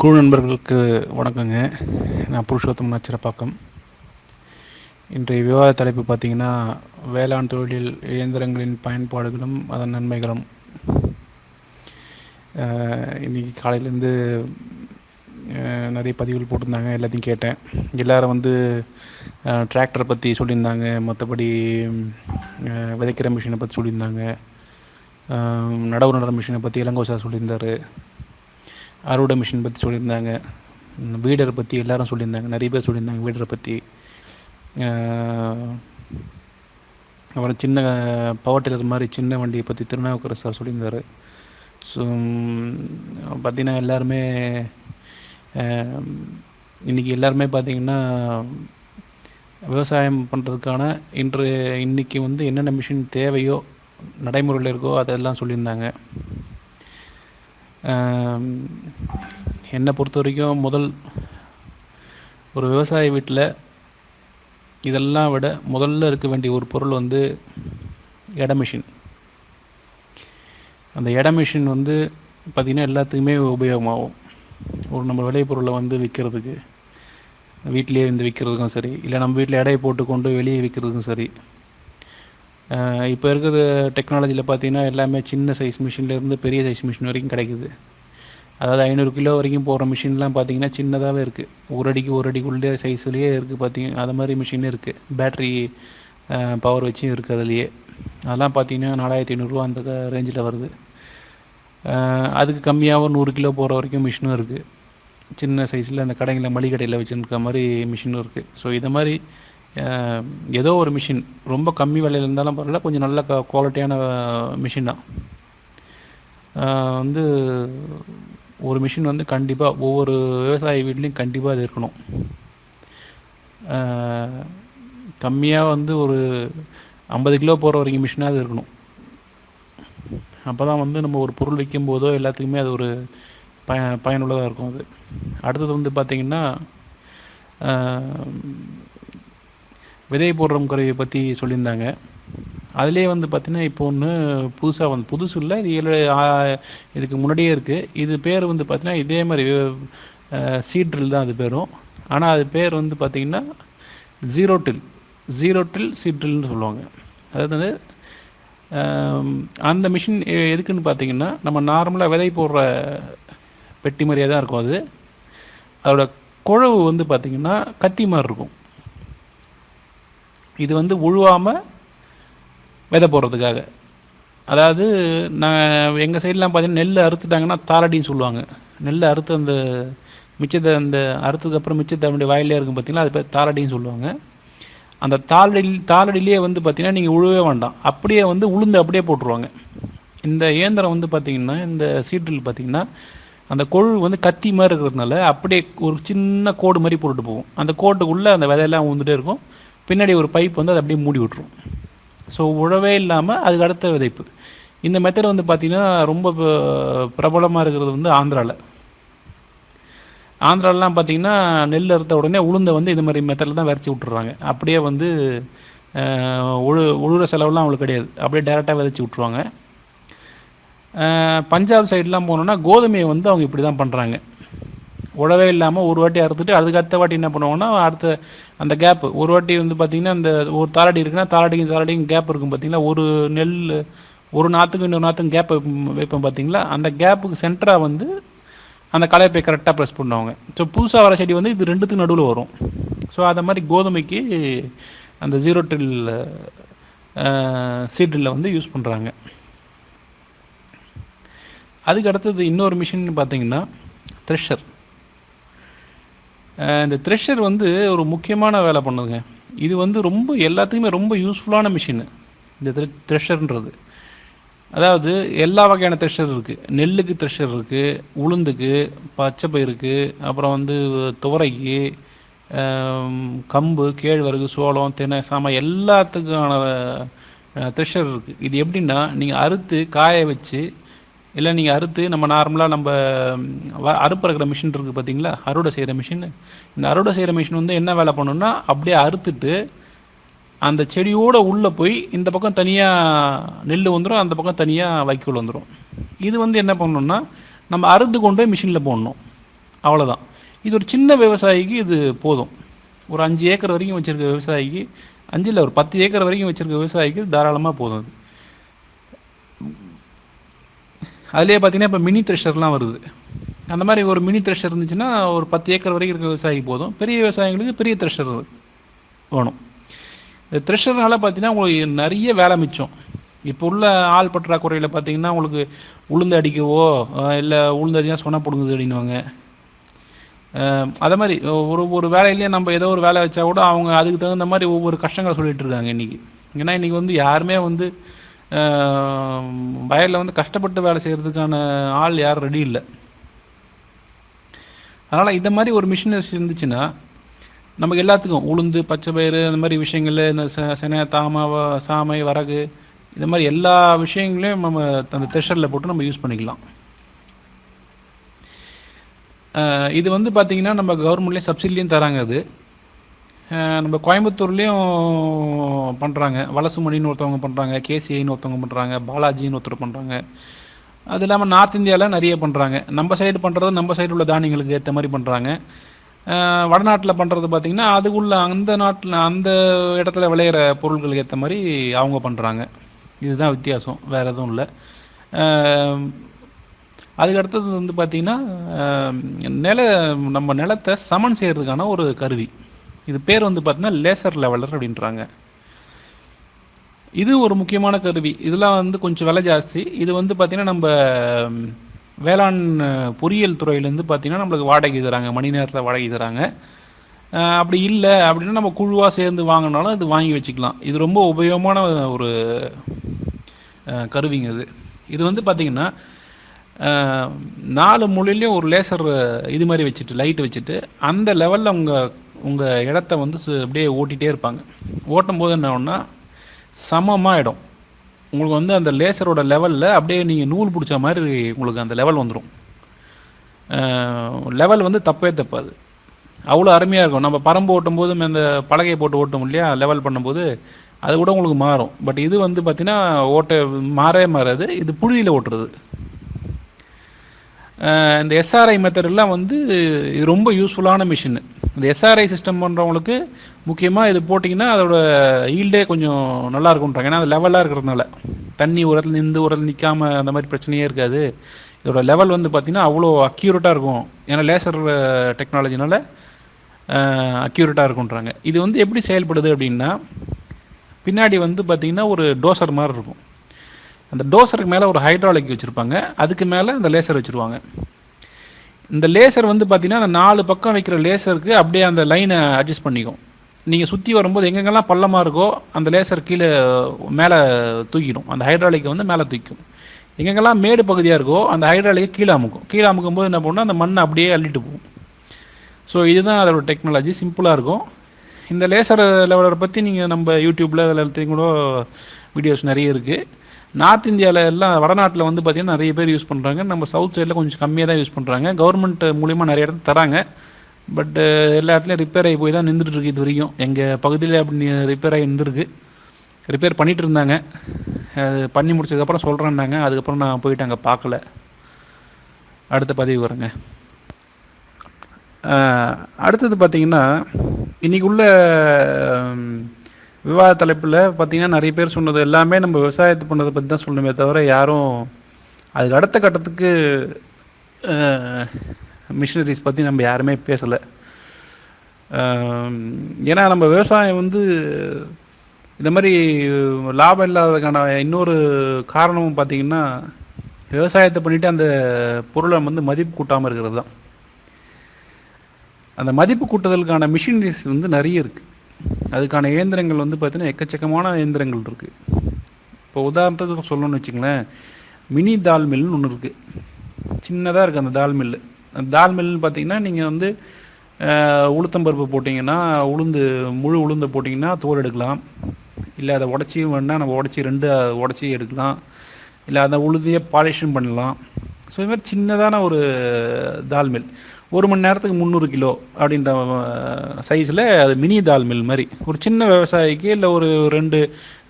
குழு நண்பர்களுக்கு வணக்கங்க. நான் புருஷோத்தம் நச்சிரப்பாக்கம் இன்றைய விவாத தலைப்பு பார்த்தீங்கன்னா வேளாண் தொழிலில் இயந்திரங்களின் பயன்பாடுகளும் அதன் நன்மைகளும். இன்றைக்கி காலையிலேருந்து நிறைய பதிவுகள் போட்டிருந்தாங்க எல்லாத்தையும் கேட்டேன். எல்லாரும் வந்து டிராக்டரை பற்றி சொல்லியிருந்தாங்க மற்றபடி விதைக்கிற மிஷினை பற்றி சொல்லியிருந்தாங்க. நடவு நடுற மிஷினை பற்றி இளங்கோசா சொல்லியிருந்தார். அறுவடை மிஷின் பற்றி சொல்லியிருந்தாங்க. வீடரை பற்றி எல்லாரும் சொல்லியிருந்தாங்க. நிறைய பேர் சொல்லியிருந்தாங்க வீடரை பற்றி அப்புறம் சின்ன பவர் டில்லர் மாதிரி சின்ன வண்டியை பற்றி திருநாவுக்கரசு சார் சொல்லியிருந்தாரு. ஸோ பார்த்திங்கன்னா எல்லாருமே இன்றைக்கி இன்னைக்கு எல்லாருமே பார்த்திங்கன்னா விவசாயம் பண்ணுறதுக்கான இன்று இன்றைக்கி வந்து என்னென்ன மிஷின் தேவையோ நடைமுறையில் இருக்கோ அதெல்லாம் சொல்லியிருந்தாங்க. என்னை பொறுத்த வரைக்கும் முதல் ஒரு விவசாய வீட்டில் இதெல்லாம் விட முதல்ல இருக்க வேண்டிய ஒரு பொருள் வந்து எடை மிஷின். அந்த எடை மிஷின் வந்து பார்த்திங்கன்னா எல்லாத்துக்குமே உபயோகமாகும். ஒரு நம்ம விளைபொருளை வந்து விற்கிறதுக்கு வீட்டிலேயே இருந்து விற்கிறதுக்கும் சரி இல்லை நம்ம வீட்டில் எடையை போட்டு கொண்டு வெளியே விற்கிறதுக்கும் சரி. இப்போ இருக்கிற டெக்னாலஜியில் பார்த்தீங்கன்னா எல்லாமே சின்ன சைஸ் மிஷின்லேருந்து பெரிய சைஸ் மிஷின் வரைக்கும் கிடைக்குது. அதாவது ஐநூறு கிலோ வரைக்கும் போகிற மிஷின்லாம் பார்த்தீங்கன்னா சின்னதாகவே இருக்குது ஒரு அடிக்கு ஒரு அடிக்குள்ளே சைஸ்லேயே இருக்குது பார்த்தீங்க அது மாதிரி மிஷின் இருக்குது பேட்ரி பவர் வச்சும் இருக்குது அதுலேயே. அதெல்லாம் பார்த்தீங்கன்னா நாலாயிரத்தி ஐநூறுரூவா அந்த ரேஞ்சில் வருது. அதுக்கு கம்மியாகவும் நூறு கிலோ போகிற வரைக்கும் மிஷினும் இருக்குது சின்ன சைஸில் அந்த கடைங்களில் மளிகை கடையில் வச்சுருக்க மாதிரி மிஷினும் இருக்குது ஸோ இதை மாதிரி ஏதோ ஒரு மிஷின் ரொம்ப கம்மி விலையில் இருந்தாலும் பரவாயில்ல கொஞ்சம் நல்ல க குவாலிட்டியான மிஷின் தான். வந்து ஒரு மிஷின் வந்து கண்டிப்பாக ஒவ்வொரு விவசாய வீட்லேயும் கண்டிப்பாக அது இருக்கணும். கம்மியாக வந்து ஒரு ஐம்பது கிலோ போகிற வரைக்கும் மிஷினாக இருக்கணும். அப்போ தான் வந்து நம்ம ஒரு பொருள் விற்கும் போதோ எல்லாத்துக்குமே அது ஒரு பய பயனுள்ளதாக இருக்கும் அது. அடுத்தது வந்து பார்த்திங்கன்னா விதை போடுற கருவியை பற்றி சொல்லியிருந்தாங்க. அதுலேயே வந்து பார்த்தீங்கன்னா இப்போ ஒன்று புதுசாக வந்து புதுசு இல்லை இது ஏழு இதுக்கு முன்னாடியே இருக்குது இது பேர் வந்து பார்த்திங்கன்னா இதே மாதிரி சீட் ட்ரில் தான் அது பேரும். ஆனால் அது பேர் வந்து பார்த்திங்கன்னா zero till zero till seed ட்ரில்னு சொல்லுவாங்க. அதாவது அந்த மிஷின் எதுக்குன்னு பார்த்தீங்கன்னா நம்ம நார்மலாக விதை போடுற பெட்டி மாதிரியே தான் இருக்கும் அது. அதோட குழவு வந்து பார்த்திங்கன்னா கத்தி மாதிரி இருக்கும். இது வந்து உழுவாமல் விதை போடுறதுக்காக. அதாவது நான் எங்கள் சைட்லாம் பார்த்தீங்கன்னா நெல் அறுத்துட்டாங்கன்னா தாளடின்னு சொல்லுவாங்க. நெல் அறுத்து அந்த மிச்சத்தை அந்த அறுத்ததுக்கு அப்புறம் மிச்சத்தை அப்படி வாயிலே இருக்கும் பார்த்தீங்கன்னா அது பேர் தாளடின்னு சொல்லுவாங்க. அந்த தாளடி தாளடியிலே வந்து பார்த்திங்கன்னா நீங்கள் உழுவே வேண்டாம். அப்படியே வந்து உளுந்து அப்படியே போட்டுருவாங்க. இந்த இயந்திரம் வந்து பார்த்திங்கன்னா இந்த சீட்டில் பார்த்தீங்கன்னா அந்த கொழு வந்து கத்தி மாதிரி இருக்கிறதுனால அப்படியே ஒரு சின்ன கோடு மாதிரி போட்டுட்டு போகும். அந்த கோட்டுக்குள்ளே அந்த விதையெல்லாம் உழுந்துட்டே இருக்கும். பின்னாடி ஒரு பைப் வந்து அதை அப்படியே மூடி விட்டுரும். ஸோ உழவே இல்லாமல் அதுக்கு அடுத்த விதைப்பு. இந்த மெத்தட் வந்து பார்த்திங்கன்னா ரொம்ப பிரபலமாக இருக்கிறது வந்து ஆந்திராவில் ஆந்திராலலாம் பார்த்திங்கன்னா நெல் அறுத்த உடனே உளுந்தை வந்து இது மாதிரி மெத்தடில் தான் விரைச்சி விட்டுறாங்க. அப்படியே வந்து உழு உழுகிற செலவுலாம் அவங்களுக்கு கிடையாது. அப்படியே டேரெக்டாக விதைச்சி விட்ருவாங்க பஞ்சாப் சைட்லாம் போனோன்னா கோதுமையை வந்து அவங்க இப்படி தான் பண்ணுறாங்க உழவே இல்லாமல் ஒரு வாட்டி அறுத்துட்டு அதுக்கு அடுத்த வாட்டி என்ன பண்ணுவாங்கன்னா அடுத்த அந்த கேப் ஒரு வாட்டி வந்து பார்த்திங்கன்னா அந்த ஒரு தாளடி இருக்குன்னா தாராடிக்கும் தாளடிக்கும் கேப் இருக்கும் பார்த்திங்கன்னா ஒரு நெல் ஒரு நாற்றுக்கும் இன்னொரு நாற்றுக்கும் கேப் வைப்போம் பார்த்தீங்களா அந்த கேப்புக்கு சென்டராக வந்து அந்த கலையை போய் கரெக்டாக ப்ரெஸ் பண்ணுவாங்க. ஸோ புதுசாக வர செடி வந்து இது ரெண்டுத்துக்கு நடுவில் வரும். ஸோ அதை மாதிரி கோதுமைக்கு அந்த ஜீரோ ட்ரில் சீட்ரில்ல வந்து யூஸ் பண்ணுறாங்க அதுக்கு அடுத்தது இன்னொரு மிஷின் பார்த்தீங்கன்னா த்ரெஷர் இந்த த்ரெஷர் வந்து ஒரு முக்கியமான வேலை பண்ணுதுங்க. இது வந்து ரொம்ப எல்லாத்துக்குமே ரொம்ப யூஸ்ஃபுல்லான மிஷின் இந்த த்ரெஷர்ன்றது அதாவது எல்லா வகையான த்ரெஷர் இருக்குது நெல்லுக்கு த்ரெஷர் இருக்குது உளுந்துக்கு பச்சை பயிருக்கு அப்புறம் வந்து துவரைக்கு கம்பு கேழ்வரகு சோளம் தினை சாமை எல்லாத்துக்கான த்ரெஷர் இருக்குது இது எப்படின்னா நீங்கள் அறுத்து காய வச்சு இல்லை நீங்கள் அறுத்து நம்ம நார்மலாக நம்ம அறுப்பறுக்கிற மிஷின் இருக்குது பார்த்தீங்களா? அறுவடை செய்கிற மிஷின் இந்த அறுவடை செய்கிற மிஷின் வந்து என்ன வேலை பண்ணுன்னா அப்படியே அறுத்துட்டு அந்த செடியோட உள்ளே போய் இந்த பக்கம் தனியாக நெல் வந்துடும் அந்த பக்கம் தனியாக வைக்கோல் வந்துடும் இது வந்து என்ன பண்ணணும்னா நம்ம அறுத்து கொண்டு போய் மிஷினில் போடணும். அவ்வளோதான் இது ஒரு சின்ன விவசாயிக்கு இது போதும். ஒரு அஞ்சு ஏக்கர் வரைக்கும் வச்சுருக்க விவசாயிக்கு அஞ்சு இல்லை ஒரு பத்து ஏக்கர் வரைக்கும் வச்சுருக்க விவசாயிக்கு தாராளமாக போதும். அது அதுலேயே பார்த்தீங்கன்னா இப்போ மினி த்ரெஷர்லாம் வருது. அந்த மாதிரி ஒரு மினி த்ரெஷர் இருந்துச்சுன்னா ஒரு பத்து ஏக்கர் வரைக்கும் இருக்கிற விவசாயிக்கு போதும். பெரிய விவசாயிகளுக்கு பெரிய த்ரெஷர் வேணும். இந்த த்ரெஷர்னால பார்த்தீங்கன்னா உங்களுக்கு நிறைய வேலை மிச்சம். இப்போ உள்ள ஆள் பற்றாக்குறையில் பார்த்தீங்கன்னா உங்களுக்கு உளுந்து அடிக்கவோ இல்லை உளுந்து அடிச்சா சொன்ன பிடுங்குது அப்படின்வாங்க அதே மாதிரி ஒரு ஒரு வேலையிலேயே நம்ம ஏதோ ஒரு வேலை வச்சா கூட அவங்க அதுக்கு தகுந்த மாதிரி ஒவ்வொரு கஷ்டங்களை சொல்லிட்டு இருக்காங்க இன்றைக்கி ஏன்னா இன்றைக்கி வந்து யாருமே வந்து வயலில் வந்து கஷ்டப்பட்டு வேலை செய்கிறதுக்கான ஆள் யாரும் ரெடி இல்லை. அதனால் இந்த மாதிரி ஒரு மிஷினரிஸ் இருந்துச்சுன்னா நமக்கு எல்லாத்துக்கும் உளுந்து பச்சை பயிறு அந்த மாதிரி விஷயங்கள் இந்த செனை தாமா சாமை வரகு இந்த மாதிரி எல்லா விஷயங்களையும் நம்ம அந்த த்ரெஷரில் போட்டு நம்ம யூஸ் பண்ணிக்கலாம். இது வந்து பார்த்திங்கன்னா நம்ம கவர்மெண்ட்லேயும் சப்சிடிலையும் தராங்க அது. நம்ம கோயம்புத்தூர்லேயும் பண்ணுறாங்க வலசுமணின்னு ஒருத்தவங்க பண்ணுறாங்க கேசிஐன்னு ஒருத்தவங்க பண்ணுறாங்க பாலாஜின்னு ஒருத்தர் பண்ணுறாங்க அது இல்லாமல் நார்த் இந்தியாவில் நிறைய பண்ணுறாங்க நம்ம சைடு பண்ணுறது நம்ம சைடு உள்ள தானியங்களுக்கு ஏற்ற மாதிரி பண்ணுறாங்க வடநாட்டில் பண்ணுறது பார்த்திங்கன்னா அதுக்குள்ள அந்த நாட்டில் அந்த இடத்துல விளையிற பொருட்களுக்கு ஏற்ற மாதிரி அவங்க பண்ணுறாங்க இதுதான் வித்தியாசம். வேறு எதுவும் இல்லை. அதுக்கு அடுத்தது வந்து பார்த்திங்கன்னா நில நம்ம நிலத்தை சமன் செய்கிறதுக்கான ஒரு கருவி. இது பேர் வந்து பார்த்திங்கன்னா லேசர் லெவலர் அப்படின்றாங்க. இது ஒரு முக்கியமான கருவி. இதெல்லாம் வந்து கொஞ்சம் விலை ஜாஸ்தி. இது வந்து பார்த்திங்கன்னா நம்ம வேளாண் பொறியியல் துறையிலேருந்து பார்த்திங்கன்னா நம்மளுக்கு வாடகை தராங்க. மணி நேரத்தில் வாடகை தராங்க. அப்படி இல்லை அப்படின்னா நம்ம குழுவாக சேர்ந்து வாங்கினாலும் இது வாங்கி வச்சுக்கலாம். இது ரொம்ப உபயோகமான ஒரு கருவிங்க இது. இது வந்து பார்த்திங்கன்னா நாலு மொழிலையும் ஒரு லேசர் இது மாதிரி வச்சுட்டு லைட் வச்சுட்டு அந்த லெவலில் உங்கள் உங்கள் இடத்த வந்து அப்படியே ஓட்டிகிட்டே இருப்பாங்க. ஓட்டும் போது என்ன ஆகும்னா சமமாக இடம் உங்களுக்கு வந்து அந்த லேசரோட லெவலில் அப்படியே நீங்கள் நூல் பிடிச்ச மாதிரி உங்களுக்கு அந்த லெவல் வந்துடும் லெவல் வந்து தப்பே தப்பாது. அவ்வளோ அருமையாக இருக்கும். நம்ம பரம்பு ஓட்டும் போது அந்த பலகையை போட்டு ஓட்டும் இல்லையா? லெவல் பண்ணும்போது அது கூட உங்களுக்கு மாறும். பட் இது வந்து பார்த்திங்கன்னா ஓட்ட மாறவே மாறாது. இது புழுதியில் ஓட்டுறது. இந்த எஸ்ஆர்ஐ மெத்தடெல்லாம் வந்து இது ரொம்ப யூஸ்ஃபுல்லான மிஷின் இந்த எஸ்ஆர்ஐ சிஸ்டம் பண்ணுறவங்களுக்கு முக்கியமாக இது போட்டிங்கன்னா அதோட ஈல்டே கொஞ்சம் நல்லா இருக்கும்ன்றாங்க ஏன்னா அது லெவலாக இருக்கிறதுனால. தண்ணி உரத்தில் நின்று உரத்தில் நிற்காம அந்த மாதிரி பிரச்சனையே இருக்காது. இதோட லெவல் வந்து பார்த்திங்கன்னா அவ்வளோ அக்யூரேட்டாக இருக்கும். ஏன்னா லேசர் டெக்னாலஜினால அக்யூரேட்டாக இருக்குன்றாங்க இது வந்து எப்படி செயல்படுது அப்படின்னா பின்னாடி வந்து பார்த்திங்கன்னா ஒரு டோசர் மாதிரி இருக்கும். அந்த டோசருக்கு மேலே ஒரு ஹைட்ராலிக் வச்சுருப்பாங்க. அதுக்கு மேலே அந்த லேசர் வச்சுருவாங்க. இந்த லேசர் வந்து பார்த்தீங்கன்னா அந்த நாலு பக்கம் வைக்கிற லேசருக்கு அப்படியே அந்த லைனை அட்ஜஸ்ட் பண்ணிக்கும். நீங்கள் சுற்றி வரும்போது எங்கெங்கெல்லாம் பள்ளமாக இருக்கோ அந்த லேசர் கீழே மேலே தூக்கிடும். அந்த ஹைட்ராலிக்கை வந்து மேலே தூக்கும் எங்கெங்கெல்லாம் மேடு பகுதியாக இருக்கோ அந்த ஹைட்ராலிக்கை கீழே அமுக்கும். கீழே அமுக்கும் போது என்ன பண்ணால் அந்த மண்ணை அப்படியே அள்ளிட்டு போகும். ஸோ இதுதான் அதோட டெக்னாலஜி சிம்பிளாக இருக்கும். இந்த லேசர் லெவலரை பற்றி நீங்கள் நம்ம யூடியூப்பில் அதில் எல்லாத்தையும் கூட வீடியோஸ் நிறைய இருக்குது நார்த் இந்தியாவில் எல்லாம் வடநாட்டில் வந்து பார்த்திங்கன்னா நிறைய பேர் யூஸ் பண்ணுறாங்க நம்ம சவுத் சைடில் கொஞ்சம் கம்மியாக தான் யூஸ் பண்ணுறாங்க கவர்மெண்ட் மூலிமா நிறைய இடத்துல தராங்க. பட்டு எல்லா இடத்துலையும் ரிப்பேர் ஆகி போய் தான் நின்றுட்டுருக்கு இது வரைக்கும். எங்கள் பகுதியில் அப்படி ரிப்பேர் ஆகி நின்றுருக்கு. ரிப்பேர் பண்ணிகிட்டு இருந்தாங்க. அது பண்ணி முடிச்சதுக்கப்புறம் சொல்கிறேன்னாங்க அதுக்கப்புறம் நான் போயிட்டு அங்கே பார்க்கல. அடுத்த பதிவு வரேங்க. அடுத்தது பார்த்திங்கன்னா இன்றைக்குள்ள விவாத தலைப்பில் பார்த்திங்கன்னா நிறைய பேர் சொன்னது எல்லாமே நம்ம விவசாயத்தை பண்ணதை பற்றி தான் சொல்லணுமே தவிர யாரும் அதுக்கு அடுத்த கட்டத்துக்கு மிஷினரிஸ் பற்றி நம்ம யாருமே பேசலை. ஏன்னா நம்ம விவசாயம் வந்து இந்த மாதிரி லாபம் இல்லாததுக்கான இன்னொரு காரணமும் பார்த்திங்கன்னா விவசாயத்தை பண்ணிவிட்டு அந்த பொருளை வந்து மதிப்பு கூட்டாமல் இருக்கிறது தான். அந்த மதிப்பு கூட்டுதலுக்கான மிஷினரிஸ் வந்து நிறைய இருக்குது அதுக்கான இயந்திரங்கள் வந்து பார்த்திங்கன்னா எக்கச்சக்கமான இயந்திரங்கள் இருக்குது இப்போ உதாரணத்துக்கு சொல்லணும்னு வச்சுங்களேன் மினி தால் மில்னு ஒன்று இருக்குது சின்னதாக இருக்குது அந்த தால் மில்லு. அந்த தால் மில்லுன்னு பார்த்தீங்கன்னா நீங்கள் வந்து உளுத்தம்பருப்பு போட்டிங்கன்னா உளுந்து முழு உளுந்தை போட்டிங்கன்னா தோல் எடுக்கலாம். இல்லை அதை உடச்சி வேணால் நம்ம உடச்சி ரெண்டு உடச்சி எடுக்கலாம். இல்லை அதை உளுந்தையே பாலிஷன் பண்ணலாம். ஸோ இது மாதிரி சின்னதான ஒரு தால் மில். ஒரு மணி நேரத்துக்கு முந்நூறு கிலோ அப்படின்ற சைஸில் அது மினி தால் மில் மாதிரி. ஒரு சின்ன விவசாயிக்கு இல்லை ஒரு ரெண்டு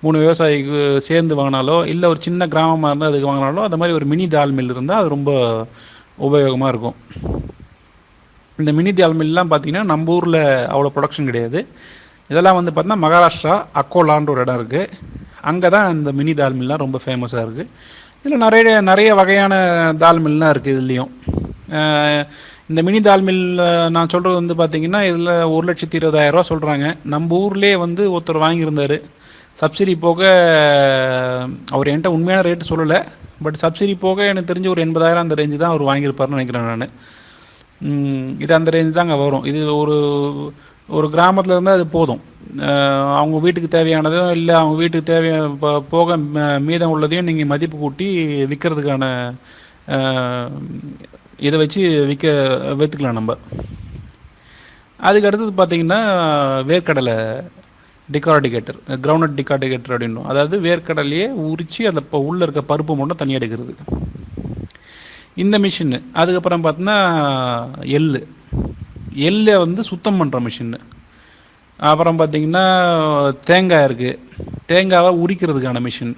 மூணு விவசாயிக்கு சேர்ந்து வாங்கினாலோ இல்லை ஒரு சின்ன கிராமமாக இருந்தால் அதுக்கு வாங்கினாலோ அந்த மாதிரி ஒரு மினி தால் மில் இருந்தால் அது ரொம்ப உபயோகமாக இருக்கும். இந்த மினி தால் மில்லாம் பார்த்தீங்கன்னா நம்ம ஊரில் அவ்வளோ ப்ரொடக்ஷன் கிடையாது. இதெல்லாம் வந்து பார்த்தீங்கன்னா மகாராஷ்டிரா அக்கோலான்ற ஒரு இடம் இருக்குது அங்கே தான் இந்த மினி தால் மில்லாம் ரொம்ப ஃபேமஸாக இருக்குது இதில் நிறைய நிறைய வகையான தால் மில்லாம் இருக்குது இதுலேயும். இந்த மினி தால் மில் நான் சொல்கிறது வந்து பார்த்தீங்கன்னா இதில் ஒரு லட்சத்தி இருபதாயிரரூவா சொல்கிறாங்க நம்ம ஊர்லேயே வந்து ஒருத்தர் வாங்கியிருந்தார். சப்சிடி போக அவர் என்கிட்ட உண்மையான ரேட்டு சொல்லலை. பட் சப்சிடி போக எனக்கு தெரிஞ்சு ஒரு எண்பதாயிரம் அந்த ரேஞ்சு தான் அவர் வாங்கியிருப்பாருன்னு நினைக்கிறேன் நான். இது அந்த ரேஞ்சு தாங்க வரும். இது ஒரு ஒரு கிராமத்தில் இருந்தால் அது போதும். அவங்க வீட்டுக்கு தேவையானதோ இல்லை அவங்க வீட்டுக்கு தேவையான போக மீதம் உள்ளதையும் நீங்கள் மதிப்பு கூட்டி விற்கிறதுக்கான இதை வச்சு விற்க விற்றுக்கலாம் நம்ம. அதுக்கு அடுத்தது பார்த்தீங்கன்னா வேர்க்கடலை டிகார்டிகேட்டர் கிரவுண்ட் டிகார்டிகேட்டர் அப்படின்னும். அதாவது வேர்க்கடலையே உரித்து அந்த இப்போ உள்ளே இருக்க பருப்பு மட்டும் தனியாக எடுக்கிறது. இந்த மிஷின் அதுக்கப்புறம் பார்த்தீங்கன்னா எள்ளு எள்ளை வந்து சுத்தம் பண்ணுற மிஷின் அப்புறம் பார்த்தீங்கன்னா தேங்காய் இருக்குது தேங்காவை உரிக்கிறதுக்கான மிஷின்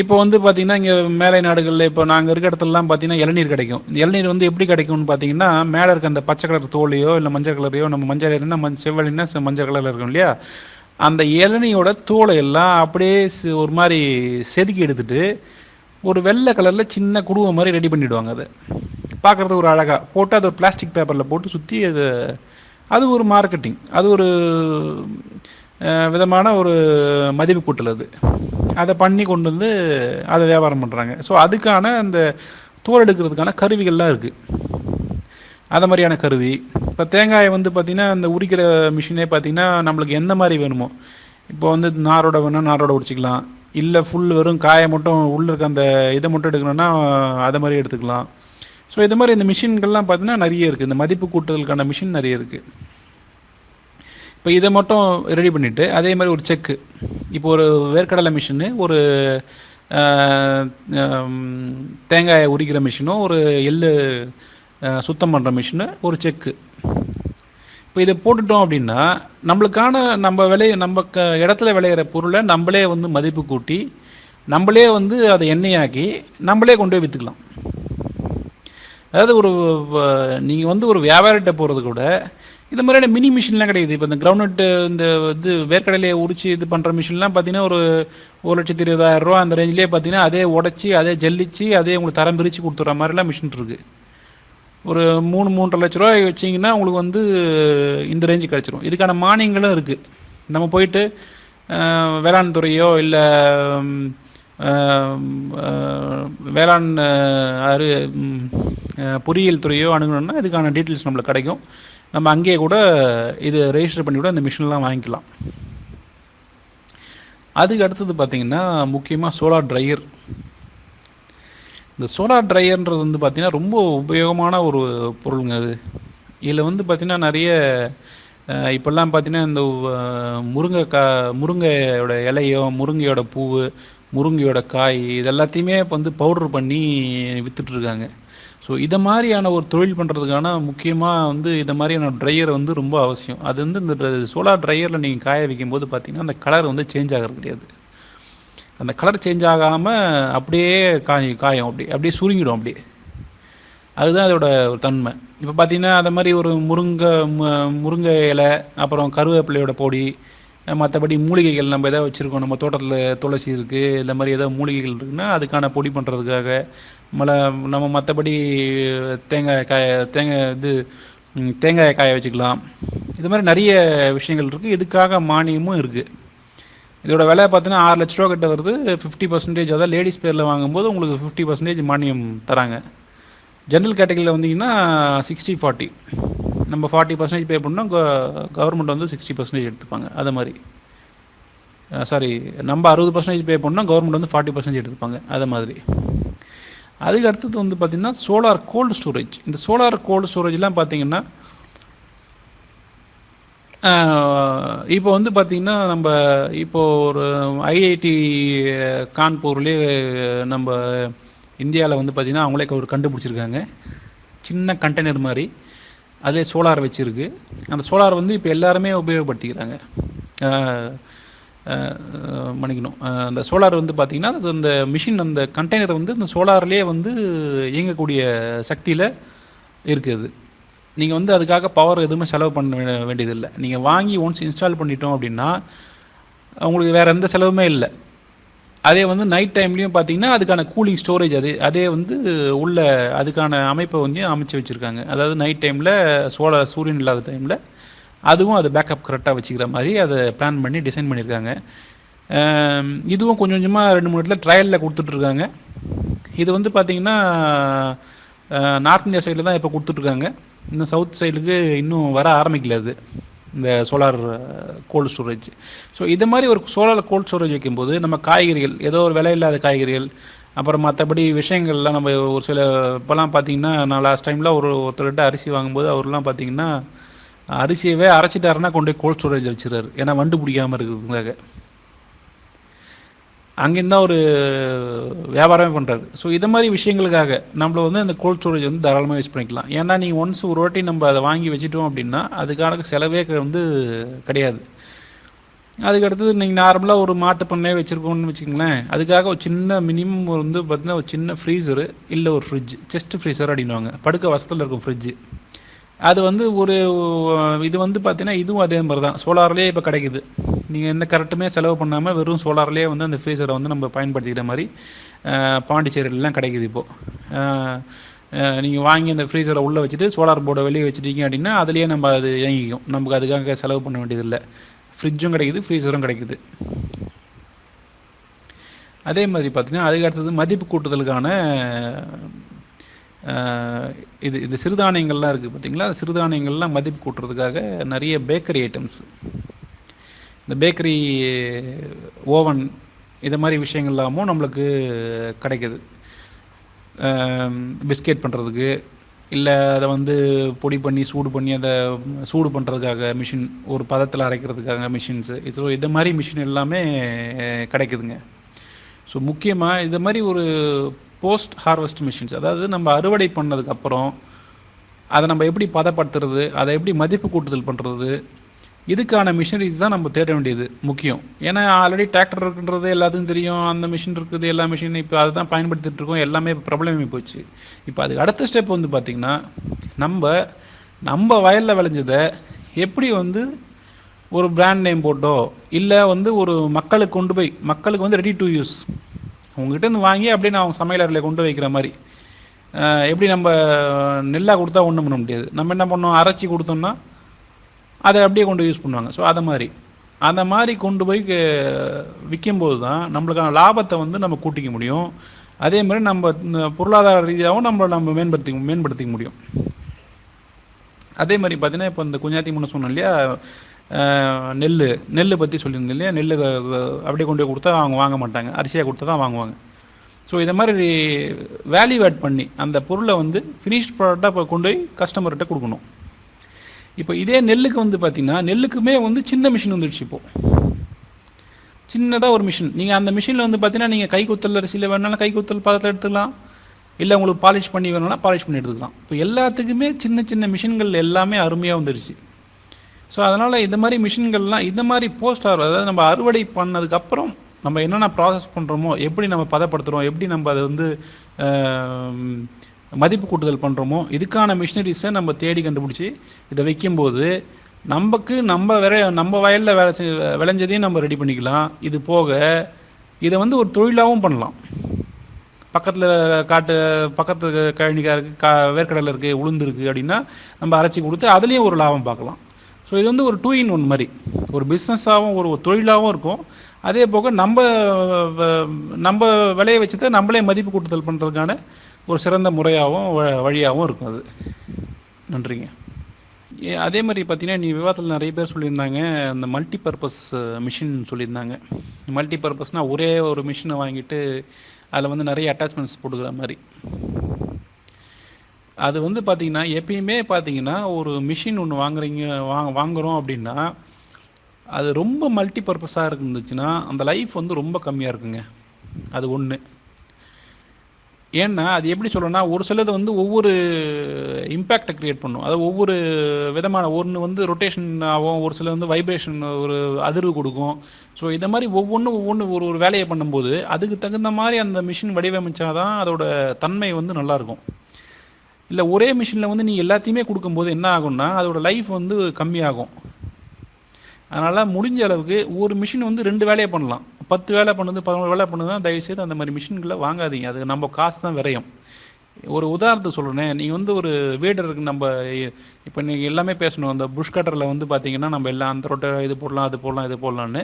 இப்போ வந்து பார்த்தீங்கன்னா இங்கே மேலை நாடுகளில் இப்போ நாங்கள் இருக்க இடத்துலலாம் பார்த்தீங்கன்னா இளநீர் கிடைக்கும். இந்த இளநீர் வந்து எப்படி கிடைக்கும்னு பார்த்தீங்கன்னா மேலே இருக்க அந்த பச்சை கலர் தோலையோ இல்லை மஞ்சள் கலரையோ நம்ம மஞ்சள் இலைன்னா மஞ்ச செவ்வழின்னா மஞ்சள் கலரில் இருக்கும் இல்லையா? அந்த இளநியோட தோலை எல்லாம் அப்படியே ஒரு மாதிரி செதுக்கி எடுத்துட்டு ஒரு வெள்ளை கலரில் சின்ன குடுவை மாதிரி ரெடி பண்ணிவிடுவாங்க அதை. பார்க்குறதுக்கு ஒரு அழகாக போட்டு அது ஒரு பிளாஸ்டிக் பேப்பரில் போட்டு சுற்றி அது அது ஒரு மார்க்கெட்டிங் அது ஒரு விதமான ஒரு மதிப்பு கூட்டல் அது. அதை பண்ணி கொண்டு வந்து அதை வியாபாரம் பண்ணுறாங்க ஸோ அதுக்கான அந்த தோல் எடுக்கிறதுக்கான கருவிகள்லாம் இருக்குது அதை மாதிரியான கருவி. இப்போ தேங்காயை வந்து பார்த்திங்கன்னா அந்த உரிக்கிற மிஷினே பார்த்திங்கன்னா நம்மளுக்கு எந்த மாதிரி வேணுமோ. இப்போ வந்து நாரோட வேணால் நாரோட உரிச்சிக்கலாம். இல்லை ஃபுல் வெறும் காயை மட்டும் உள்ளே இருக்க அந்த இதை மட்டும் எடுக்கணும்னா அதை மாதிரி எடுத்துக்கலாம். ஸோ இது மாதிரி இந்த மிஷின்கள்லாம் பார்த்தீங்கன்னா நிறைய இருக்குது இந்த மதிப்பு கூட்டுதலுக்கான மிஷின் நிறைய இருக்குது இப்போ இதை மட்டும் ரெடி பண்ணிவிட்டு அதே மாதிரி ஒரு செக்கு இப்போ ஒரு வேர்க்கடலை மிஷினு ஒரு தேங்காயை உரிக்கிற மிஷினும் ஒரு எள்ளு சுத்தம் பண்ணுற மிஷினு ஒரு செக்கு இப்போ இதை போட்டுட்டோம் அப்படின்னா நம்மளுக்கான நம்ம விளைய நம்ம க இடத்துல விளையிற பொருளை நம்மளே வந்து மதிப்பு கூட்டி நம்மளே வந்து அதை எண்ணெயாக்கி நம்மளே கொண்டு போய் விற்றுக்கலாம் அதாவது ஒரு நீங்கள் வந்து ஒரு வியாபாரிகிட்ட போகிறது கூட இந்த மாதிரியான மினி மிஷின்லாம் கிடையாது. இப்போ இந்த கிரவுண்ட்நட்டு இந்த இது வேர்க்கடலையை உரிச்சு இது பண்ணுற மிஷின்லாம் பார்த்தீங்கன்னா ஒரு ஒரு லட்சத்தி இருபதாயிரம் ரூபா அந்த ரேஞ்சிலே பார்த்தீங்கன்னா அதே உடச்சி அதே ஜல்லிச்சு அதே உங்களுக்கு தரம் பிரித்து கொடுத்துட்ற மாதிரிலாம் மிஷின் இருக்குது ஒரு மூணு மூன்றரை லட்ச ரூபாய் வச்சிங்கன்னா உங்களுக்கு வந்து இந்த ரேஞ்சு கிடச்சிரும். இதுக்கான மானியங்களும் இருக்குது நம்ம போயிட்டு வேளாண் துறையோ இல்லை வேளாண் அரு பொறியியல் துறையோ அணுகணும்னா இதுக்கான டீட்டெயில்ஸ் நம்மளுக்கு கிடைக்கும். நம்ம அங்கேயே கூட இது ரெஜிஸ்டர் பண்ணி கூட இந்த மிஷின்லாம் வாங்கிக்கலாம். அதுக்கு அடுத்தது பார்த்தீங்கன்னா முக்கியமாக சோலார் ட்ரையர் இந்த சோலார் ட்ரையர்ன்றது வந்து பார்த்திங்கன்னா ரொம்ப உபயோகமான ஒரு பொருளுங்க அது. இதில் வந்து பார்த்தீங்கன்னா நிறைய இப்போல்லாம் பார்த்தீங்கன்னா இந்த முருங்கை முருங்கைக்கா முருங்கையோட இலையோ முருங்கையோட பூவு முருங்கையோட காய் இது எல்லாத்தையுமே இப்போ வந்து பவுடர் பண்ணி வித்துட்டு இருக்காங்க. ஸோ இதை மாதிரியான ஒரு தொழில் பண்ணுறதுக்கான முக்கியமாக வந்து இதை மாதிரியான ட்ரையர் வந்து ரொம்ப அவசியம். அது வந்து இந்த சோலார் ட்ரையரில் நீங்கள் காய வைக்கும்போது பார்த்தீங்கன்னா அந்த கலர் வந்து சேஞ்ச் ஆகிறது கிடையாது. அந்த கலர் சேஞ்ச் ஆகாமல் அப்படியே காய் காயும் அப்படி அப்படியே சுருங்கிடும் அப்படியே. அதுதான் அதோட ஒரு தன்மை. இப்போ பார்த்தீங்கன்னா அதை மாதிரி ஒரு முருங்கை முருங்கை இலை அப்புறம் கருவேப்பிலையோட பொடி மற்றபடி மூலிகைகள் நம்ம எதாவது வச்சுருக்கோம். நம்ம தோட்டத்தில் துளசி இருக்குது இந்த மாதிரி ஏதாவது மூலிகைகள் இருக்குன்னா அதுக்கான பொடி பண்ணுறதுக்காக மலை நம்ம மற்றபடி தேங்காய் காய தேங்காய் இது தேங்காயை காய வச்சுக்கலாம். இது மாதிரி நிறைய விஷயங்கள் இருக்குது இதுக்காக மானியமும் இருக்குது இதோட விலை பார்த்தீங்கன்னா ஆறு லட்ச ரூபா கிட்ட வருது. ஃபிஃப்டி பர்சன்டேஜ் அதாவது லேடிஸ் பேரில் வாங்கும்போது உங்களுக்கு ஃபிஃப்டி பர்சன்டேஜ் மானியம் தராங்க. ஜென்ரல் கேட்டகரியில் வந்தீங்கன்னா சிக்ஸ்டி ஃபார்ட்டி நம்ம ஃபார்ட்டி பர்சன்டேஜ் பே பண்ணால் கவர்மெண்ட் வந்து சிக்ஸ்டி பர்சன்டேஜ் எடுத்துப்பாங்க. அது மாதிரி. சாரி நம்ம அறுபது பர்சன்டேஜ் பே பண்ணால் கவர்மெண்ட் வந்து ஃபார்ட்டி பர்சன்டேஜ் எடுத்துப்பாங்க. அது மாதிரி. அதுக்கு அடுத்தது வந்து பார்த்திங்கன்னா சோலார் கோல்டு ஸ்டோரேஜ் இந்த சோலார் கோல்டு ஸ்டோரேஜ்லாம் பார்த்திங்கன்னா இப்போ வந்து பார்த்திங்கன்னா நம்ம இப்போ ஒரு ஐஐடி கான்பூர்லேயே நம்ம இந்தியாவில் வந்து பார்த்திங்கன்னா அவங்களே ஒரு கண்டுபிடிச்சிருக்காங்க. சின்ன கண்டெய்னர் மாதிரி. அதே சோலார் வச்சுருக்கு. அந்த சோலார் வந்து இப்போ எல்லாருமே உபயோகப்படுத்திக்கிறாங்க. மன்னிக்கணும். அந்த சோலார் வந்து பார்த்திங்கன்னா அது அந்த மிஷின் அந்த கண்டெய்னர் வந்து இந்த சோலார்லேயே வந்து இயங்கக்கூடிய சக்தியில் இருக்குது நீங்கள் வந்து அதுக்காக பவர் எதுவுமே செலவு பண்ண வேண்டியதில்லை. நீங்கள் வாங்கி ஒன்ஸ் இன்ஸ்டால் பண்ணிட்டோம் அப்படின்னா உங்களுக்கு வேறு எந்த செலவுமே இல்லை. அதே வந்து நைட் டைம்லேயும் பார்த்தீங்கன்னா அதுக்கான கூலிங் ஸ்டோரேஜ் அது அதே வந்து உள்ள அதுக்கான அமைப்பை வந்து அமைச்சு வச்சுருக்காங்க. அதாவது நைட் டைமில் சோலார் சூரியன் இல்லாத டைமில் அதுவும் அது பேக்கப் கரெக்டாக வச்சுக்கிற மாதிரி அதை பிளான் பண்ணி டிசைன் பண்ணியிருக்காங்க. இதுவும் கொஞ்சம் கொஞ்சமாக ரெண்டு மூணு இடத்துல ட்ரையலில் கொடுத்துட்ருக்காங்க. இது வந்து பார்த்திங்கன்னா நார்த் இந்தியா சைடில் தான் இப்போ கொடுத்துட்ருக்காங்க. இன்னும் சவுத் சைடுக்கு இன்னும் வர ஆரம்பிக்கல அது. இந்த சோலார் கோல்டு ஸ்டோரேஜ் ஸோ இது மாதிரி ஒரு சோலார் கோல்டு ஸ்டோரேஜ் வைக்கும்போது நம்ம காய்கறிகள் ஏதோ ஒரு விலை இல்லாத காய்கறிகள் அப்புறம் மற்றபடி விஷயங்கள்லாம் நம்ம ஒரு சில இப்போலாம் பார்த்தீங்கன்னா நான் லாஸ்ட் டைமில் ஒரு ஒருத்தர்கிட்ட அரிசி வாங்கும்போது அவர்லாம் பார்த்திங்கன்னா அரிசியவே அரைச்சிட்டாருன்னா கொண்டு போய் கோல்ட் ஸ்டோரேஜ் வச்சுறாரு ஏன்னா வண்டு பிடிக்காம இருக்கிறதுக்காக அங்கேருந்து ஒரு வியாபாரமே பண்ணுறாரு ஸோ இதை மாதிரி விஷயங்களுக்காக நம்மள வந்து அந்த கோல்ட் ஸ்டோரேஜ் வந்து தாராளமாக யூஸ் பண்ணிக்கலாம். ஏன்னா நீங்கள் ஒன்ஸ் ஒரு வாட்டி நம்ம அதை வாங்கி வச்சுட்டோம் அப்படின்னா அதுக்கான செலவே வந்து கிடையாது. அதுக்கு அடுத்தது நீங்கள் நார்மலாக ஒரு மாட்டு பண்ணையே வச்சுருக்கோம்னு வச்சுக்கோங்களேன். அதுக்காக ஒரு சின்ன மினிமம் வந்து பார்த்திங்கன்னா ஒரு சின்ன ஃப்ரீசரு இல்லை ஒரு ஃப்ரிட்ஜ் செஸ்ட் ஃப்ரீசர் அப்படின்வாங்க படுக்க வசத்தில் இருக்கும் ஃப்ரிட்ஜு அது வந்து ஒரு இது வந்து பார்த்தீங்கன்னா இதுவும் அதே மாதிரி தான் சோலார்லேயே இப்போ கிடைக்குது. நீங்கள் எந்த கரெக்டுமே செலவு பண்ணாமல் வெறும் சோலார்லேயே வந்து அந்த ஃப்ரீசரை வந்து நம்ம பயன்படுத்திக்கிற மாதிரி பாண்டிச்சேரியிலலாம் கிடைக்குது இப்போது நீங்கள் வாங்கி அந்த ஃப்ரீசரை உள்ளே வச்சுட்டு சோலார் போர்டை வெளியே வச்சுட்டீங்க அப்படின்னா அதுலேயே நம்ம அது இயங்கிக்கும். நமக்கு அதுக்காக செலவு பண்ண வேண்டியதில்லை. ஃப்ரிட்ஜும் கிடைக்குது ஃப்ரீசரும் கிடைக்குது. அதே மாதிரி பார்த்தீங்கன்னா அதுக்கு அடுத்தது மதிப்பு கூட்டுதலுக்கான இது இது சிறுதானியங்கள்லாம் இருக்குது பார்த்தீங்களா? அந்த சிறுதானியங்கள்லாம் மதிப்பு கூட்டுறதுக்காக நிறைய பேக்கரி ஐட்டம்ஸ் இந்த பேக்கரி ஓவன் இது மாதிரி விஷயங்கள்லாமும் நம்மளுக்கு கிடைக்குது. பிஸ்கெட் பண்ணுறதுக்கு இல்லை அதை வந்து பொடி பண்ணி சூடு பண்ணி அதை சூடு பண்ணுறதுக்காக மிஷின் ஒரு பதத்தில் அரைக்கிறதுக்காக மிஷின்ஸு இது இது மாதிரி மிஷின் எல்லாமே கிடைக்குதுங்க. ஸோ முக்கியமாக இது மாதிரி ஒரு போஸ்ட் ஹார்வெஸ்ட் மிஷின்ஸ் அதாவது நம்ம அறுவடை பண்ணதுக்கப்புறம் அதை நம்ம எப்படி பதப்படுத்துறது அதை எப்படி மதிப்பு கூட்டுதல் பண்ணுறது இதுக்கான மிஷினரிஸ் தான் நம்ம தேட வேண்டியது முக்கியம். ஏன்னா ஆல்ரெடி டிராக்டர் இருக்குன்றது எல்லாத்துக்கும் தெரியும் அந்த மிஷின் இருக்குது எல்லா மிஷின் இப்போ அதை தான் பயன்படுத்திட்டு இருக்கோம் எல்லாமே ப்ராப்ளம் போச்சு. இப்போ அதுக்கு அடுத்த ஸ்டெப் வந்து பார்த்திங்கன்னா நம்ம நம்ம வயலில் விளைஞ்சதை எப்படி வந்து ஒரு பிராண்ட் நேம் போட்டோ இல்லை வந்து ஒரு மக்களுக்கு கொண்டு போய் மக்களுக்கு வந்து ரெடி டு யூஸ் உங்ககிட்ட இருந்து வாங்கி அப்படியே நான் அவங்க சமையல் கொண்டு வைக்கிற மாதிரி. எப்படி நம்ம நெல்லாக கொடுத்தா ஒன்றும் பண்ண முடியாது. நம்ம என்ன பண்ணோம்? அரைச்சி கொடுத்தோம்னா அதை அப்படியே கொண்டு யூஸ் பண்ணுவாங்க. ஸோ அதை மாதிரி. அந்த மாதிரி கொண்டு போய் விற்கும்போது தான் நம்மளுக்கான லாபத்தை வந்து நம்ம கூட்டிக்க முடியும். அதே மாதிரி நம்ம இந்த பொருளாதார ரீதியாகவும் நம்ம நம்ம மேம்படுத்தி மேம்படுத்திக்க முடியும். அதே மாதிரி பார்த்தீங்கன்னா இப்போ இந்த குஞ்சாத்தி முன்ன சொன்னோம் இல்லையா? நெல் நெல் பற்றி சொல்லியிருந்தேன் இல்லையா? நெல் அப்படியே கொண்டு போய் கொடுத்தா அவங்க வாங்க மாட்டாங்க. அரிசியாக கொடுத்தா தான் வாங்குவாங்க. ஸோ இதை மாதிரி வேல்யூ ஆட் பண்ணி அந்த பொருளை வந்து ஃபினிஷ் ப்ராடக்டாக இப்போ கொண்டு போய் கஸ்டமர்கிட்ட கொடுக்கணும். இப்போ இதே நெல்லுக்கு வந்து பார்த்தீங்கன்னா நெல்லுக்குமே வந்து சின்ன மிஷின் வந்துடுச்சு இப்போது சின்னதாக ஒரு மிஷின் நீங்கள் அந்த மிஷினில் வந்து பார்த்தீங்கன்னா நீங்கள் கை குத்தல் அரிசியில் வேணாலும் கை குத்தல் பதத்தில் எடுத்துக்கலாம். இல்லை உங்களுக்கு பாலிஷ் பண்ணி வேணும்னா பாலிஷ் பண்ணி எடுத்துக்கலாம். இப்போ எல்லாத்துக்குமே சின்ன சின்ன மிஷின்கள் எல்லாமே அருமையாக வந்துருச்சு ஸோ அதனால் இந்த மாதிரி மிஷின்கள்லாம் இந்த மாதிரி போஸ்ட் ஆர் அதாவது நம்ம அறுவடை பண்ணதுக்கப்புறம் நம்ம என்னென்ன ப்ராசஸ் பண்ணுறோமோ எப்படி நம்ம பதப்படுத்துகிறோம் எப்படி நம்ம அதை வந்து மதிப்பு கூட்டுதல் பண்ணுறோமோ இதுக்கான மிஷினரிஸை நம்ம தேடி கண்டுபிடிச்சி இதை வைக்கும்போது நமக்கு நம்ம வேற நம்ம வயலில் வேலை செய் விளைஞ்சதையும் நம்ம ரெடி பண்ணிக்கலாம். இது போக இதை வந்து ஒரு தொழிலாகவும் பண்ணலாம். பக்கத்தில் காட்டு பக்கத்து கழனிக்காக இருக்குது கா வேர்க்கடலை இருக்குது உளுந்து இருக்குது அப்படின்னா நம்ம அரைச்சி கொடுத்து அதுலேயும் ஒரு லாபம் பார்க்கலாம். ஸோ இது வந்து ஒரு டூ இன் ஒன் மாதிரி. ஒரு பிஸ்னஸாகவும் ஒரு தொழிலாகவும் இருக்கும். அதே போக நம்ம வ- நம்ம விளைய வச்சதை நம்மளே மதிப்பு கூட்டுதல் பண்ணுறதுக்கான ஒரு சிறந்த முறையாகவும் வ- வழியாகவும் இருக்கும் அது. நன்றிங்க. ஏ- அதே மாதிரி பார்த்தீங்கன்னா நீ விவாதத்தில் நிறைய பேர் சொல்லியிருந்தாங்க அந்த மல்டி பர்பஸ் மிஷின் சொல்லியிருந்தாங்க. மல்டி பர்பஸ்னால் ஒரே ஒரு மிஷினை வாங்கிட்டு அதில் வந்து நிறைய அட்டாச்மெண்ட்ஸ் போட்டுக்கிற மாதிரி. அது வந்து பார்த்தீங்கன்னா எப்பயுமே பார்த்தீங்கன்னா ஒரு மிஷின் ஒன்று வாங்குறீங்க வாங்க வாங்குறோம் அப்படின்னா அது ரொம்ப மல்டி பர்பஸாக இருந்துச்சுன்னா அந்த லைஃப் வந்து ரொம்ப கம்மியாக இருக்குங்க. அது ஒன்று ஏன்னா அது எப்படி சொல்லணும்னா ஒரு சிலது வந்து ஒவ்வொரு இம்பேக்டை க்ரியேட் பண்ணும். அது ஒவ்வொரு விதமான ஒன்று வந்து ரொட்டேஷன் ஆகும் ஒரு சில வந்து வைப்ரேஷன் ஒரு அதிர்வு கொடுக்கும். ஸோ இந்த மாதிரி ஒவ்வொன்றும் ஒவ்வொன்று ஒரு ஒரு வேலையை பண்ணும்போது அதுக்கு தகுந்த மாதிரி அந்த மிஷின் வடிவமைச்சாதான் அதோட தன்மை வந்து நல்லாயிருக்கும் இல்லை ஒரே மிஷினில் வந்து நீங்கள் எல்லாத்தையுமே கொடுக்கும்போது என்ன ஆகும்னா அதோட லைஃப் வந்து கம்மியாகும். அதனால் முடிஞ்ச அளவுக்கு ஒரு மிஷின் வந்து ரெண்டு வேலையை பண்ணலாம். பத்து வேலை பண்ணுது பதினோரு வேலை பண்ணுதுன்னா தயவுசெய்து அந்த மாதிரி மிஷின்களை வாங்காதீங்க. அது நம்ம காசு தான் விரையும். ஒரு உதாரணத்தை சொல்கிறேன் நீங்கள் வந்து ஒரு வீடு இருக்கு நம்ம இப்போ நீங்கள் எல்லாமே பேசணும். அந்த புஷ் கட்டரில் வந்து பார்த்தீங்கன்னா நம்ம எல்லாம் அந்த ரொட்டை இது போடலாம் அது போடலாம் இது போடலான்னு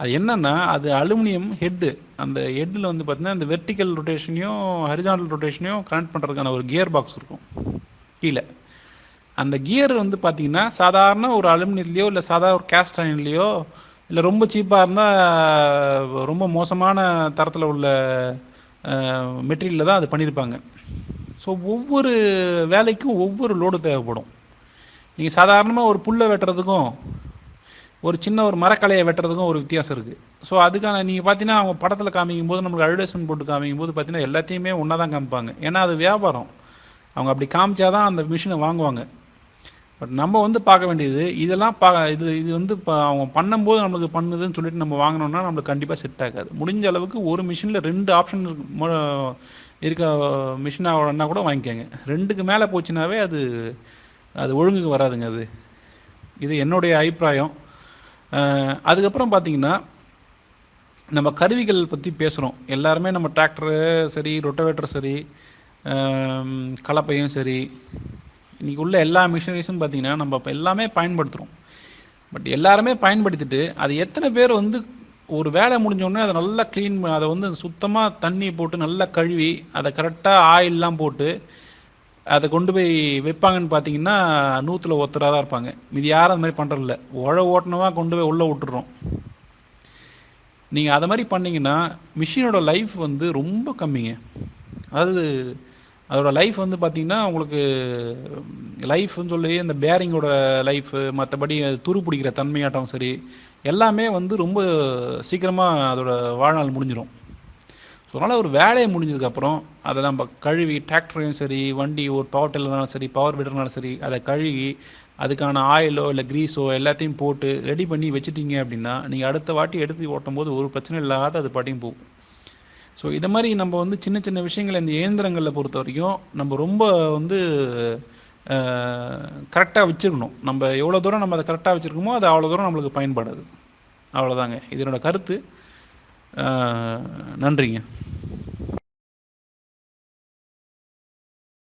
அது என்னன்னா அது அலுமினியம் ஹெட்டு. அந்த ஹெட்டில் வந்து பார்த்தீங்கன்னா அந்த வெர்டிக்கல் ரொட்டேஷனையும் ஹரிஜானல் ரொட்டேஷனையும் கனெக்ட் பண்ணுறதுக்கான ஒரு கியர் பாக்ஸ் இருக்கும். கீழே. அந்த கியர் வந்து பார்த்தீங்கன்னா சாதாரண ஒரு அலுமினியத்துலேயோ இல்லை சாதாரண ஒரு கேஸ்ட் அயன்லேயோ இல்லை ரொம்ப சீப்பாக இருந்தால் ரொம்ப மோசமான தரத்தில் உள்ள மெட்டீரியலில் தான் அது பண்ணியிருப்பாங்க ஸோ ஒவ்வொரு வேலைக்கும் ஒவ்வொரு லோடு தேவைப்படும். நீங்கள் சாதாரணமாக ஒரு புல்லை வெட்டுறதுக்கும் ஒரு சின்ன ஒரு மரக்கலையை வெட்டுறதுக்கும் ஒரு வித்தியாசம் இருக்குது ஸோ அதுக்கான நீங்கள் பார்த்தீங்கன்னா அவங்க படத்தில் காமிக்கும் போது நம்மளுக்கு அட்வர்டைஸ்மெண்ட் போட்டு காமிக்கும் போது பார்த்தீங்கன்னா எல்லாத்தையுமே ஒன்றா தான் காமிப்பாங்க. ஏன்னா அது வியாபாரம். அவங்க அப்படி காமிச்சாதான் அந்த மிஷினை வாங்குவாங்க. பட் நம்ம வந்து பார்க்க வேண்டியது இதெல்லாம் பா இது இது வந்து இப்போ அவங்க பண்ணும்போது நம்மளுக்கு பண்ணுதுன்னு சொல்லிட்டு நம்ம வாங்கினோம்னா நம்மளுக்கு கண்டிப்பாக செட் ஆகாது. முடிஞ்ச அளவுக்கு ஒரு மிஷினில் ரெண்டு ஆப்ஷன் இருக்க மிஷினாக கூட வாங்கிக்கோங்க. ரெண்டுக்கு மேலே போச்சுனாவே அது அது ஒழுங்குக்கு வராதுங்க அது. இது என்னுடைய அபிப்பிராயம். அதுக்கப்புறம் பார்த்தீங்கன்னா நம்ம கருவிகள் பற்றி பேசுகிறோம் எல்லாருமே நம்ம டிராக்டரு சரி ரொட்டவேட்டர் சரி கலப்பையும் சரி இன்றைக்கி உள்ள எல்லா மிஷினரிஸும் பார்த்திங்கன்னா நம்ம இப்போ எல்லாமே பயன்படுத்துகிறோம் பட் எல்லாருமே பயன்படுத்திட்டு அது எத்தனை பேர் வந்து ஒரு வேலை முடிஞ்சோடனே அதை நல்லா க்ளீன் அதை வந்து சுத்தமாக தண்ணி போட்டு நல்லா கழுவி அதை கரெக்டாக ஆயிலெலாம் போட்டு அதை கொண்டு போய் வைப்பாங்கன்னு பார்த்தீங்கன்னா நூற்றில் ஒருத்தராக தான் இருப்பாங்க. மீதி யாரும் அந்த மாதிரி பண்ணுறதில்ல உழ ஓட்டனவா கொண்டு போய் உள்ளே விட்டுறோம். நீங்கள் அதை மாதிரி பண்ணிங்கன்னா மிஷினோட லைஃப் வந்து ரொம்ப கம்மிங்க. அதாவது அதோடய லைஃப் வந்து பார்த்திங்கன்னா உங்களுக்கு லைஃப்னு சொல்லி அந்த பேரிங்கோட லைஃபு மற்றபடி துரு பிடிக்கிற தன்மையாட்டம் சரி எல்லாமே வந்து ரொம்ப சீக்கிரமாக அதோட வாழ்நாள் முடிஞ்சிடும் ஸோ அதனால் ஒரு வேலையை முடிஞ்சதுக்கப்புறம் அதை நம்ம கழுவி டிராக்டரையும் சரி வண்டி ஒரு பவர் டில்லர்னாலும் சரி பவர் விடர்னாலும் சரி அதை கழுவி அதுக்கான ஆயிலோ இல்லை க்ரீஸோ எல்லாத்தையும் போட்டு ரெடி பண்ணி வச்சுட்டீங்க அப்படின்னா நீங்கள் அடுத்த வாட்டி எடுத்து ஓட்டும் போது ஒரு பிரச்சனை இல்லாத அது பாட்டியும் போகும். ஸோ இதை மாதிரி நம்ம வந்து சின்ன சின்ன விஷயங்கள் இந்த இயந்திரங்களில் பொறுத்த வரைக்கும் நம்ம ரொம்ப வந்து கரெக்டாக வச்சுருக்கணும். நம்ம எவ்வளோ தூரம் நம்ம அதை கரெக்டாக வச்சுருக்கோமோ அது அவ்வளோ தூரம் நம்மளுக்கு பயன்படாது. அவ்வளோதாங்க இதனோட கருத்து. நன்றிங்க.